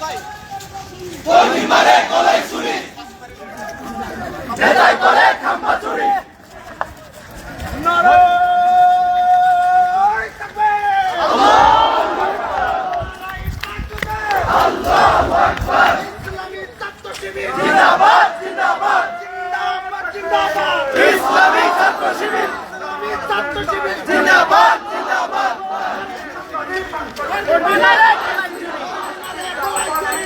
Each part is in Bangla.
কর্মী মারে কলাই চুরি নেতাই করে খাম্বা চুরি ইসলামী ছাত্র শিবির ছাত্র শিবির জিন্দাবাদ জিন্দাবাদ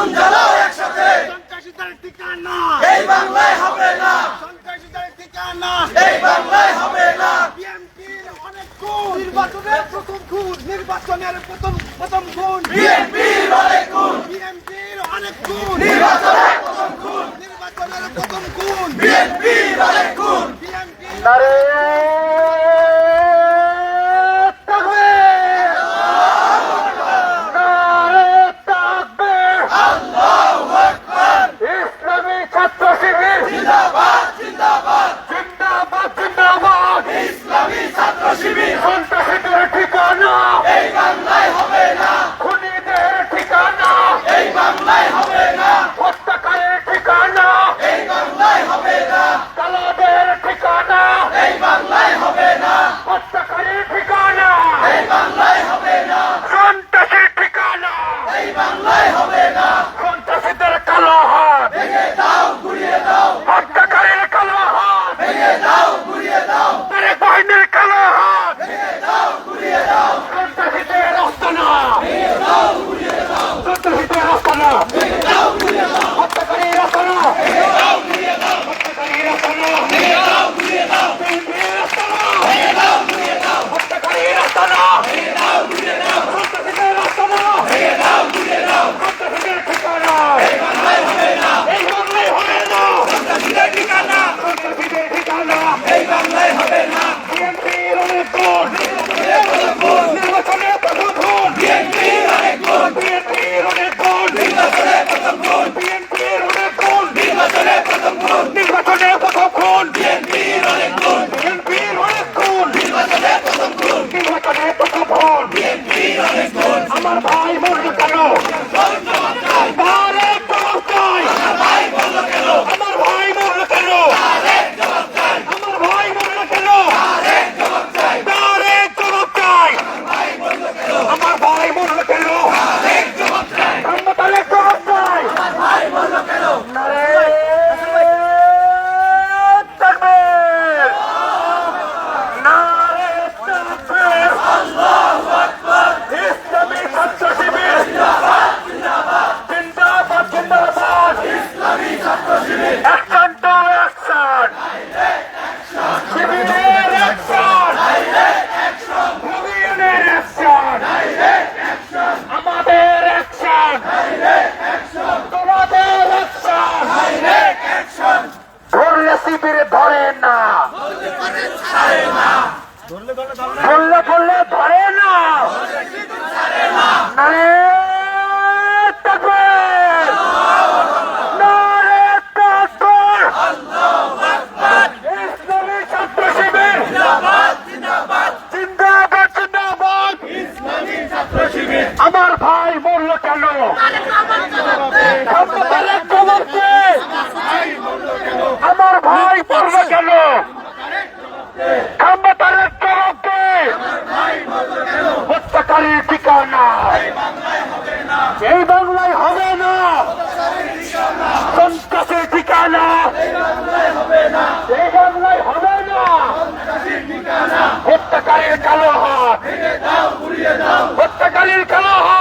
আগুন জ্বালাও একসাথে। ঠিকানা। এই বাংলায় হবে না। সন্ত্রাসীদের ঠিকানা। এই বাংলায় হবে না। বিএনপির অনেক গুণ নির্বাচনের প্রথম গুণ নির্বাচনের প্রথম প্রথম গুণ বিএনপির অনেক গুণ বিএনপির অনেক গুণ নির্বাচনের প্রথম গুণ নির্বাচনের প্রথম গুণ বিএনপির অনেক গুণ সন্ত্রাসীদের কালো আমার ভাই নদীদের ধরে না। ধরলে ধরলে ধরে না। ঠিকানা। সেই বাংলায় হবে না। হত্যাকারীর কালো হাত। হত্যাকারীর কালো হাত।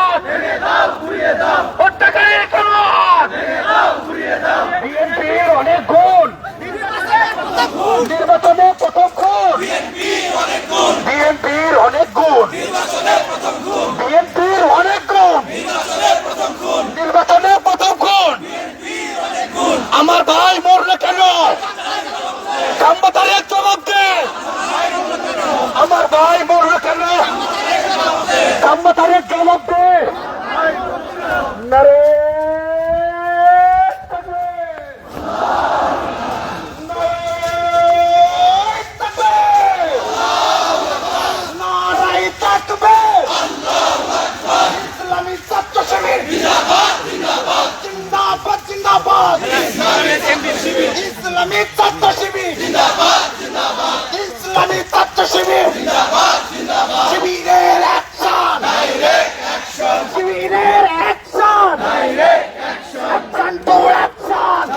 বিরোধী ছাত্র শিবির। শিবিরের অ্যাকশন শিবিরের